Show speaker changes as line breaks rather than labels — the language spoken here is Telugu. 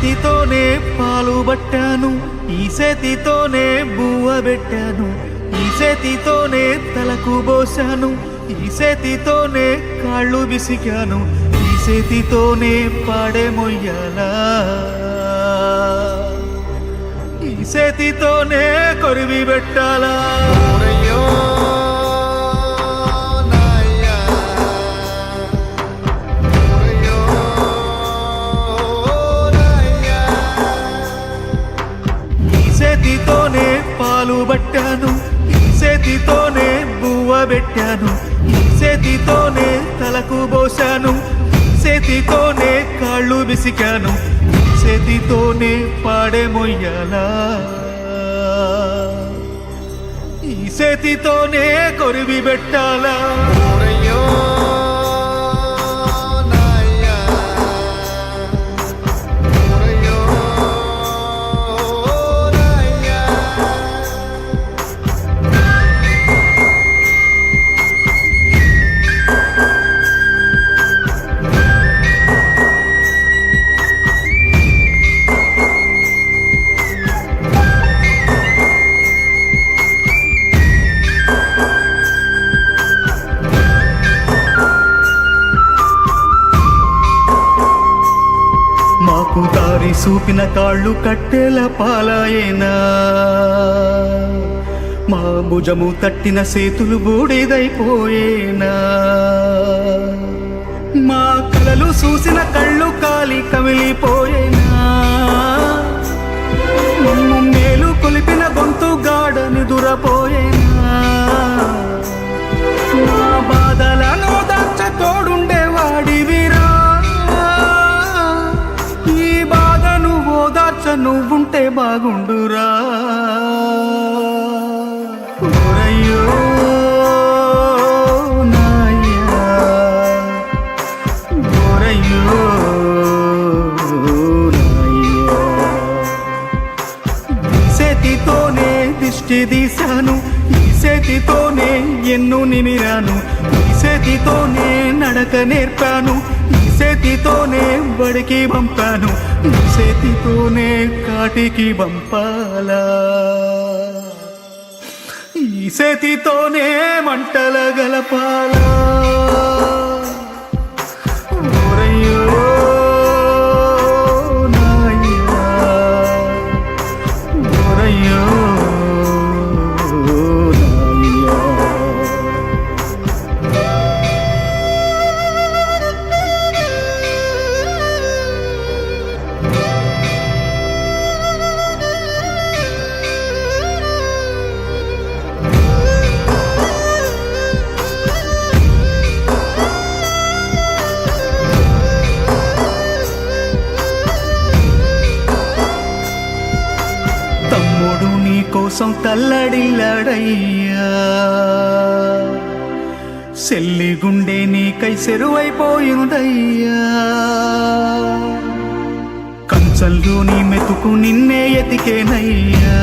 చేతితోనే పాలు పట్టాను ఈ చేతితోనే బువ్వ పెట్టాను ఈ చేతితోనే తలకు పోసాను ఈ చేతితోనే కాళ్ళు విసికాను ఈ చేతితోనే పాడే మొయ్యాలా. ఈ చేతితోనే కొరివి పెట్టాలా. చేతితోనే పాలు పట్టాను. ఈ చేతితోనే బువ్వ పెట్టాను. ఈ చేతితోనే తలకు పోసాను చేతితోనే కాళ్ళు బిసికాను చేతితోనే పాడే మొయ్యాలా? ఈ చేతితోనే కొరివి పెట్టాలా? మాకు చూపిన కాళ్ళు కట్టెల పాలాయేనా? మా భుజము తట్టిన సేతులు బూడిదైపోయేనా? మా కలలు చూసిన కళ్ళు కాలి కమిలిపోయేనా? ఓదార్చ నువ్వుంటే బాగుండురా. ఓరయ్యో నాయ్యా ఓరయ్యో నాయ్యా ఈ చేతితోనే దిష్టి తీశాను ఈ చేతితోనే ఎన్ను నిమిరాను. ఈ చేతితోనే నడక నేర్పాను. ఈ చేతితోనే బడికి పంపాను. ఈ చేతితోనే కాటికి పంపాలా. ఈ చేతితోనే మంటల గలపాలా. కోసం తల్లడిల్లాడయ్యా. సెల్లి గుండె నీకై సెరువైపోయిందయ్యా కంచల్లోని మెతుకు నిన్నే ఎతికేనయ్యా.